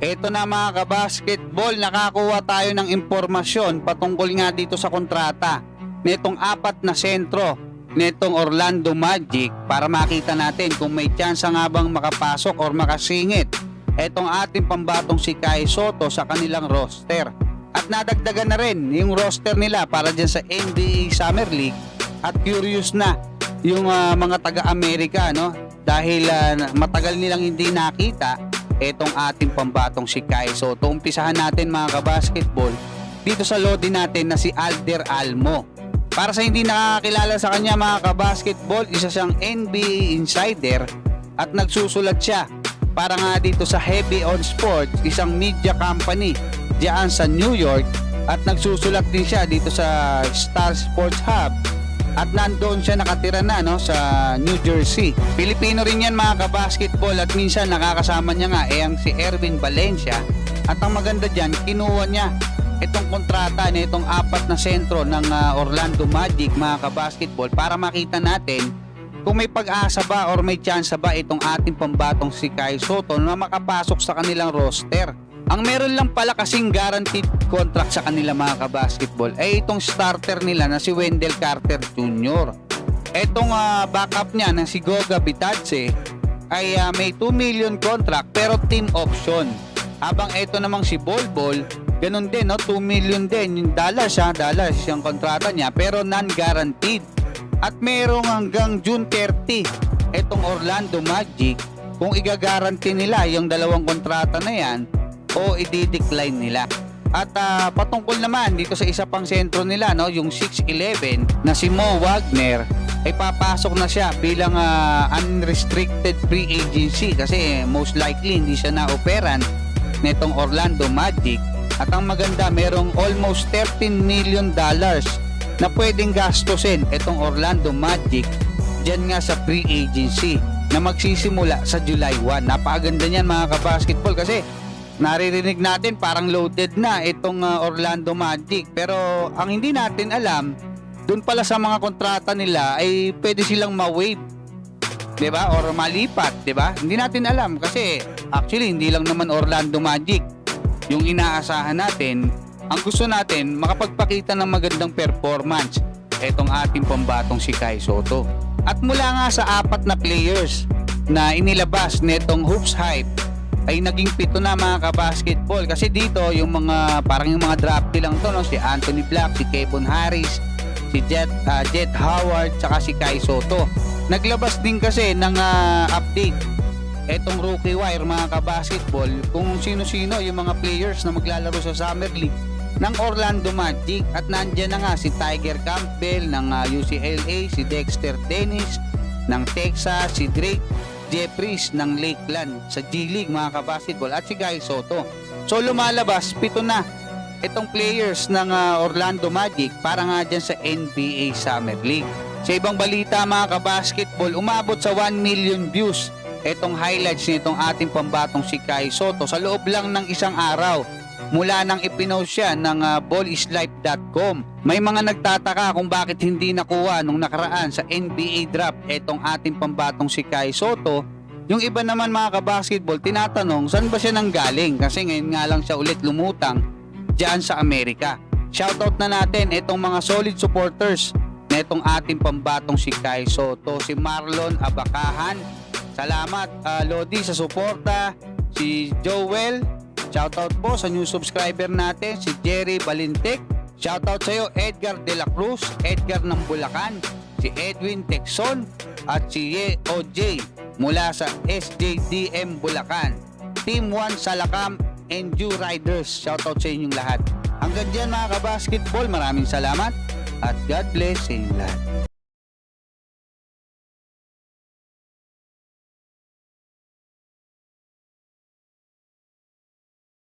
Ito na mga kabasketball, nakakuha tayo ng impormasyon patungkol nga dito sa kontrata nitong apat na sentro nitong Orlando Magic para makita natin kung may chance nga bang makapasok or makasingit itong ating pambatong si Kai Soto sa kanilang roster. At nadagdagan na rin yung roster nila para dyan sa NBA Summer League at curious na yung ah, mga taga-Amerika no dahil ah, matagal nilang hindi nakita etong ating pambatong si Kai Soto. Umpisahan natin mga kabasketball dito sa lodi natin na si Alder Almo. Para sa hindi nakakilala sa kanya mga kabasketball, isa siyang NBA insider at nagsusulat siya para nga dito sa Heavy on Sports, isang media company diyan sa New York at nagsusulat din siya dito sa Star Sports Hub at nandoon siya nakatira na no sa New Jersey. Pilipino rin yan mga kabasketball at minsan nakakasama niya nga eh ang si Erwin Valencia at ang maganda diyan kinuha niya itong kontrata na itong apat na sentro ng ah, Orlando Magic mga kabasketball para makita natin kung may pag-asa ba or may chance ba itong ating pambatong si Kai Soto na makapasok sa kanilang roster. Ang meron lang pala kasing guaranteed contract sa kanila mga kabasketball ay itong starter nila na si Wendell Carter Jr. Etong ah, backup niya na si Goga Bitadze ay ah, may 2 million contract pero team option. Habang ito namang si Bol Bol, ganun din no, 2 million din yung dollars ha, dollars yung kontrata niya pero non-guaranteed. At merong hanggang June 30 itong Orlando Magic kung igagaranti nila yung dalawang kontrata na yan o i-decline nila. At ah, patungkol naman dito sa isa pang sentro nila, no, yung 6'11 na si Mo Wagner, ay papasok na siya bilang ah, unrestricted free agency kasi most likely hindi siya na-operan nitong Orlando Magic. At ang maganda, merong almost 13 million dollars na pwedeng gastusin itong Orlando Magic dyan nga sa free agency na magsisimula sa July 1. Napakaganda niyan mga kabasketball kasi naririnig natin parang loaded na itong uh, Orlando Magic. Pero ang hindi natin alam doon pala sa mga kontrata nila ay pwede silang ma-waive 'di ba? Or malipat 'di ba? Hindi natin alam kasi actually hindi lang naman Orlando Magic yung inaasahan natin. Ang gusto natin makapagpakita ng magandang performance etong ating pambatong si Kai Soto. At mula nga sa apat na players na inilabas netong Hoops Hype ay naging pito na mga kabasketball. Kasi dito yung mga parang yung mga draft lang to no? Si Anthony Black, si Kevin Harris, si Jet ah, Jet Howard tsaka si Kai Soto. Naglabas din kasi ng ah, update etong rookie wire mga kabasketball kung sino-sino yung mga players na maglalaro sa Summer League ng Orlando Magic. At nandyan na nga si Tiger Campbell ng ah, UCLA, si Dexter Dennis ng Texas, si Drake Jeffries ng Lakeland sa G-League mga kabasketball at si Guy Soto. So lumalabas, pito na itong players ng ah, Orlando Magic para nga dyan sa NBA Summer League. Sa ibang balita mga kabasketball, umabot sa 1 million views itong highlights nitong ating pambatong si Kai Soto sa loob lang ng isang araw mula nang ipinost siya ng uh, ballislife.com. May mga nagtataka kung bakit hindi nakuha nung nakaraan sa NBA draft itong ating pambatong si Kai Soto. Yung iba naman mga kabasketball, tinatanong saan ba siya nanggaling kasi ngayon nga lang siya ulit lumutang dyan sa Amerika. Shoutout na natin itong mga solid supporters na itong ating pambatong si Kai Soto, si Marlon Abakahan. Salamat ah, Lodi sa suporta, si Joel, Shoutout po sa new subscriber natin, si Jerry Balintek. Shoutout sa iyo, Edgar De La Cruz, Edgar ng Bulacan, si Edwin Texon, at si OJ mula sa SJDM Bulacan. Team 1 Salakam and Jew Riders. Shoutout sa inyong lahat. Hanggang dyan mga kabasketball, maraming salamat at God bless sa inyong lahat.